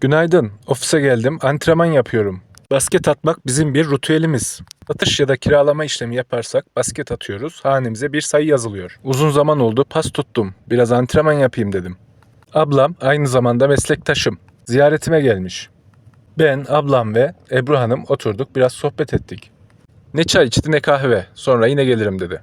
Günaydın. Ofise geldim. Antrenman yapıyorum. Basket atmak bizim bir ritüelimiz. Satış ya da kiralama işlemi yaparsak basket atıyoruz. Hanemize bir sayı yazılıyor. Uzun zaman oldu pas tuttum. Biraz antrenman yapayım dedim. Ablam aynı zamanda meslektaşım. Ziyaretime gelmiş. Ben, ablam ve Ebru Hanım oturduk biraz sohbet ettik. Ne çay içti ne kahve. Sonra yine gelirim dedi.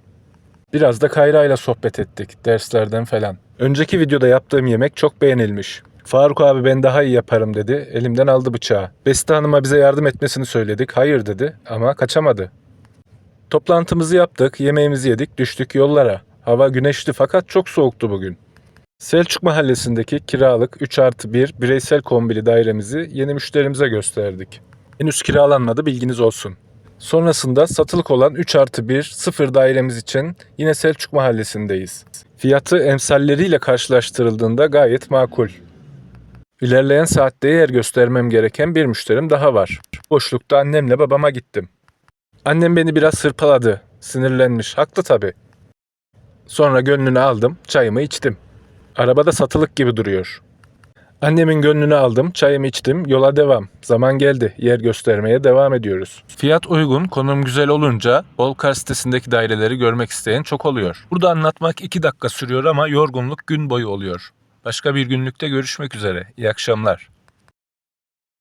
Biraz da Kayra ile sohbet ettik derslerden falan. Önceki videoda yaptığım yemek çok beğenilmiş. Faruk abi ben daha iyi yaparım dedi. Elimden aldı bıçağı. Beste Hanım'a bize yardım etmesini söyledik. Hayır dedi ama kaçamadı. Toplantımızı yaptık, yemeğimizi yedik, düştük yollara. Hava güneşli fakat çok soğuktu bugün. Selçuk Mahallesi'ndeki kiralık 3 artı 1 bireysel kombili dairemizi yeni müşterimize gösterdik. Henüz kiralanmadı bilginiz olsun. Sonrasında satılık olan 3 artı 1 sıfır dairemiz için yine Selçuk Mahallesi'ndeyiz. Fiyatı emsalleriyle karşılaştırıldığında gayet makul. İlerleyen saatte yer göstermem gereken bir müşterim daha var. Boşlukta annemle babama gittim. Annem beni biraz hırpaladı. Sinirlenmiş. Haklı tabii. Sonra gönlünü aldım, çayımı içtim. Arabada satılık gibi duruyor. Annemin gönlünü aldım, çayımı içtim, yola devam. Zaman geldi, yer göstermeye devam ediyoruz. Fiyat uygun, konum güzel olunca Bolkar sitesindeki daireleri görmek isteyen çok oluyor. Burada anlatmak 2 dakika sürüyor ama yorgunluk gün boyu oluyor. Başka bir günlükte görüşmek üzere. İyi akşamlar.